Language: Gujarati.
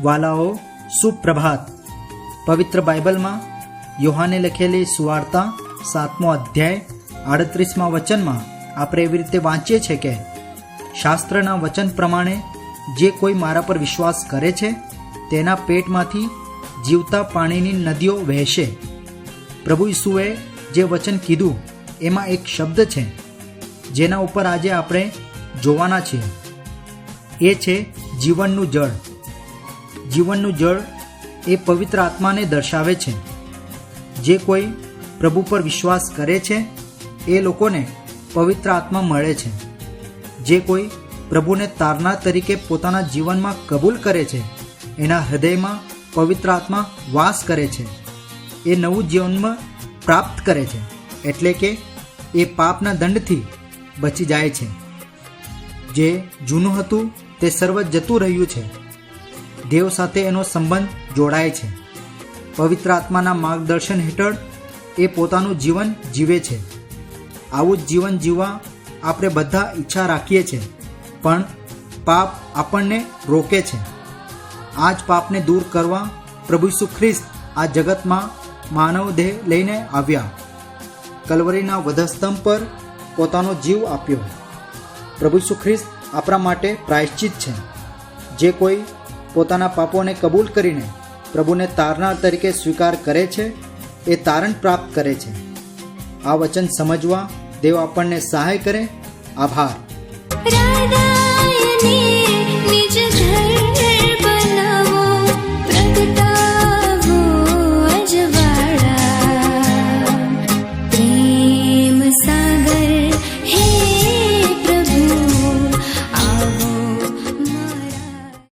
વાલાઓ, સુપ્રભાત. પવિત્ર બાઇબલમાં યોહાને લખેલી સુવાર્તા સાતમો અધ્યાય, આડત્રીસમાં વચનમાં આપણે એવી રીતે વાંચીએ છીએ કે શાસ્ત્રના વચન પ્રમાણે જે કોઈ મારા પર વિશ્વાસ કરે છે, તેના પેટમાંથી જીવતા પાણીની નદીઓ વહેશે. પ્રભુ ઈસુએ જે વચન કીધું, એમાં એક શબ્દ છે, જેના ઉપર આજે આપણે જોવાના છીએ. એ છે જીવનનું જળ. જીવનનું જળ એ પવિત્ર આત્માને દર્શાવે છે. જે કોઈ પ્રભુ પર વિશ્વાસ કરે છે, એ લોકોને પવિત્ર આત્મા મળે છે. જે કોઈ પ્રભુને તારનાર તરીકે પોતાના જીવનમાં કબૂલ કરે છે, એના હૃદયમાં પવિત્ર આત્મા વાસ કરે છે. એ નવું જીવનમાં પ્રાપ્ત કરે છે, એટલે કે એ પાપના દંડથી બચી જાય છે. જે જૂનું હતું, તે સર્વ જતું રહ્યું છે. દેવ સાથે એનો સંબંધ જોડાય છે. પવિત્ર આત્માના માર્ગદર્શન હેઠળ એ પોતાનું જીવન જીવે છે. આવું જ જીવન જીવવા આપણે બધા ઈચ્છા રાખીએ છીએ પણ પાપ આપણને રોકે છે. આ જ પાપને દૂર કરવા પ્રભુ ઈસુ ખ્રિસ્ત આ જગતમાં માનવ દેહ લઈને આવ્યા. કલવરીના વધસ્તંભ પર પોતાનો જીવ આપ્યો. પ્રભુ ઈસુ ખ્રિસ્ત આપણા માટે પ્રાયશ્ચિત છે. જે કોઈ પોતાના પાપોને કબૂલ કરીને પ્રભુને તારનાર તરીકે સ્વીકાર કરે છે, એ તારણ પ્રાપ્ત કરે છે. આ વચન સમજવા દેવ આપણને સહાય કરે. આભાર. હૃદયની